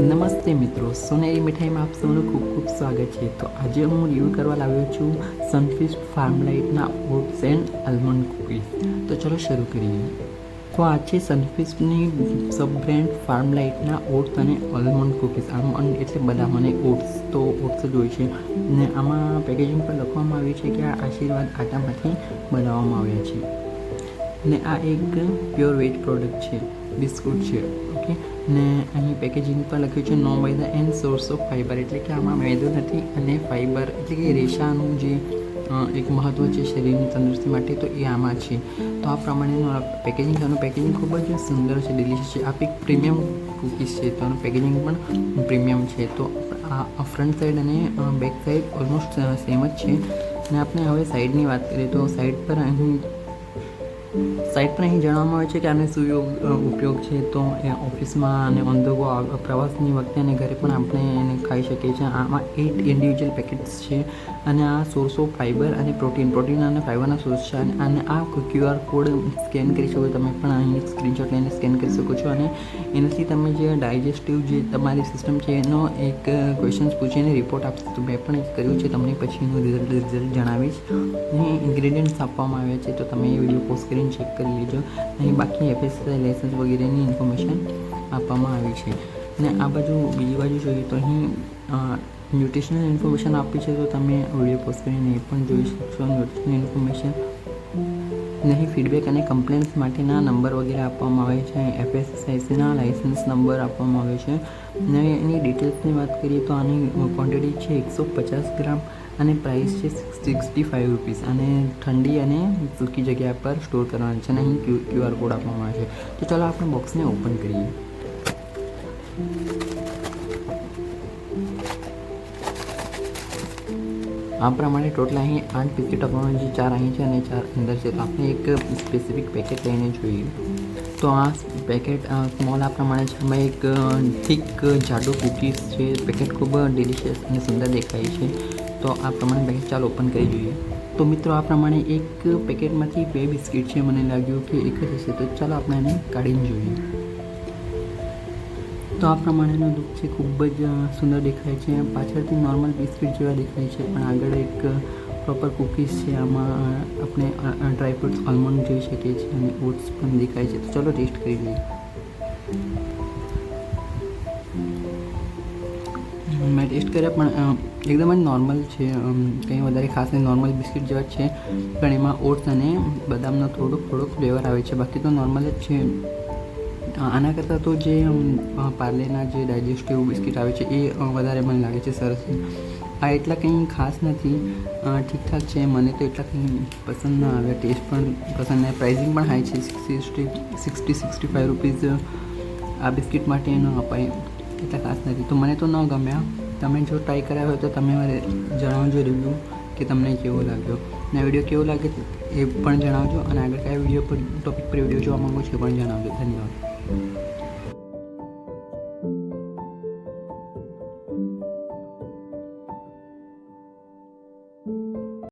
મિત્રો, સોનેરી મીઠાઈમાં આપ સૌનું ખૂબ ખૂબ સ્વાગત છે. તો આજે હું રિવ્યૂ કરવા લાવ્યો છું સનફિસ્ટ ફાર્મલાઇટના ઓટ્સ એન્ડ આલમંડ કુકીઝ તો ચલો શરૂ કરીએ. તો આ છે સનફિસ્ટની સબ બ્રાન્ડ ફાર્મલાઇટના ઓટ્સ અને આલમંડ કુકીઝ આલમંડ એટલે બદામ અને ઓટ્સ તો ઓટ્સ જ હોય છે. ને આમાં પેકેજિંગ પર લખવામાં આવ્યું છે કે આ આશીર્વાદ આટામાંથી બનાવવામાં આવ્યા છે. ને આ એક પ્યોર વેજ પ્રોડક્ટ છે. બિસ્કુટ છે, ઓકે? ને અહીં પેકેજિંગ પર લખ્યું છે no maida and source of fibre એટલે કે આમાં મેદો નથી અને ફાઈબર એટલે કે રેશાનું જે એક મહત્ત્વ છે શરીરની તંદુરસ્તી માટે, તો એ આમાં છે. તો આ પ્રમાણેનું પેકેજિંગ આનું પેકેજિંગ ખૂબ જ સુંદર છે ડિલિશિયસ છે. આ એક પ્રીમિયમ કૂકીઝ છે, તો આનું પેકેજિંગ પણ પ્રીમિયમ છે. તો આ ફ્રન્ટ સાઈડ અને બેક સાઈડ ઓલમોસ્ટ સેમ જ છે. અને આપણે હવે સાઈડની વાત કરીએ, તો સાઈડ પર અહીં સાઈડ પર અહીં જણાવવામાં આવે છે કે આને શું ઉપયોગ છે તો એ ઓફિસમાં અને ઓન ધ ગો પ્રવાસની વખતે અને ઘરે પણ આપણે એને ખાઈ શકીએ છીએ. આમાં એટ ઇન્ડિવિજ્યુઅલ પેકેટ્સ છે અને આ સોર્સ ઓફ ફાઈબર અને પ્રોટીન પ્રોટીન અને ફાઈબરના સોર્સ છે અને અને આ ક્યુઆર કોડ સ્કેન કરી શકો તમે પણ અહીં સ્ક્રીનશોટ લઈને સ્કેન કરી શકો છો અને એનાથી તમે જે ડાયજેસ્ટિવ જે તમારી સિસ્ટમ છે એનો એક ક્વેશ્ચન્સ પૂછીને રિપોર્ટ આપશે. તો મેં પણ કર્યું છે. તમને પછી એનું રિઝલ્ટ રિઝલ્ટ જણાવીશ. અહીં ઇન્ગ્રેડિયન્ટ્સ આપવામાં આવ્યા છે. તો તમે એ વીડિયો પોસ્ટ કરીને ચેક કરી લેજો. અહીં બાકી એફએસઆઈ લાઇસન્સ વગેરેની ઇન્ફોર્મેશન આપવામાં આવી છે. અને આ બાજુ બીજી બાજુ જોઈએ તો અહીં ન્યુટ્રિશનલ ઇન્ફોર્મેશન આપી છે તો તમે વીડિયો પોસ્ટ કરીને એ પણ જોઈ શકશો. ન્યુટ્રિશનલ ઇન્ફોર્મેશન નહીં ફીડબેક અને કમ્પ્લેન્ટ્સ માટેના નંબર વગેરે આપવામાં આવે છે. એફએસએસઆઈસીના લાઇસન્સ નંબર આપવામાં આવે છે. અને એની ડિટેલ્સની વાત કરીએ તો આની ક્વોન્ટિટી છે એકસો પચાસ ગ્રામ. અને પ્રાઇસ છે સિક્સટી ફાઇવ રૂપીસ અને ઠંડી અને સૂકી જગ્યા પર સ્ટોર કરવાની છે અને અહીં ક્યુ ક્યુઆર કોડ આપવામાં આવે છે. તો ચાલો આપણે બોક્સને ઓપન કરીએ. આ પ્રમાણે ટોટલ અહીં આઠ પેકેટ આપવામાં જે ચાર અહીં છે અને ચાર અંદર છે. તો આપણે એક સ્પેસિફિક પેકેટ લઈને જોઈએ. તો આ પેકેટ સ્મોલ આ પ્રમાણે છે. આમાં એક થીક જાડો કૂકીઝ છે. પેકેટ ખૂબ ડિલિશિયસ અને સુંદર દેખાય છે. તો આ પ્રમાણે પેકેટ ચાલો ઓપન કરી જોઈએ. તો મિત્રો, આ પ્રમાણે એક પેકેટમાંથી બે બિસ્કિટ છે. મને લાગ્યું કે એક જ હશે. તો ચાલો આપણે એને કાઢીને જોઈએ. તો આ પ્રમાણેનો લુક છે. ખૂબ જ સુંદર દેખાય છે. પાછળથી નોર્મલ બિસ્કિટ જેવા દેખાય છે. પણ આગળ એક પ્રોપર કૂકીઝ છે. આમાં આપણે ડ્રાય ફ્રૂટ્સ આલમંડ જોઈ શકીએ છીએ. અને ઓટ્સ પણ દેખાય છે. તો ચલો ટેસ્ટ કરી લઈએ. મેં ટેસ્ટ કર્યા, પણ એકદમ જ નોર્મલ છે કંઈ વધારે ખાસ નહીં નોર્મલ બિસ્કિટ જેવા જ છે, પણ એમાં ઓટ્સ અને બદામનો થોડોક થોડોક ફ્લેવર આવે છે. બાકી તો નોર્મલ જ છે. આના કરતાં તો જે પાર્લેના જે ડાયજેસ્ટિવ બિસ્કિટ આવે છે, એ વધારે મને લાગે છે સરસ આ એટલા કંઈ ખાસ નથી ઠીકઠાક છે, મને તો એટલા કંઈ પસંદ ના આવ્યા. ટેસ્ટ પણ પસંદ નહીં પ્રાઇઝિંગ પણ હાઈ છે sixty sixty sixty five rupees આ બિસ્કિટ માટે ન અપાય. એટલા ખાસ નથી. તો મને તો ન ગમ્યા. તમે જો ટ્રાય કર્યા હોય તો તમે મને જણાવજો રિવ્યૂ કે તમને કેવો લાગ્યો. અને વીડિયો કેવો લાગે એ પણ જણાવજો. અને આગળ કયા વીડિયો પર ટોપિક પર વીડિયો જોવા માગો છો એ પણ જણાવજો. ધન્યવાદ.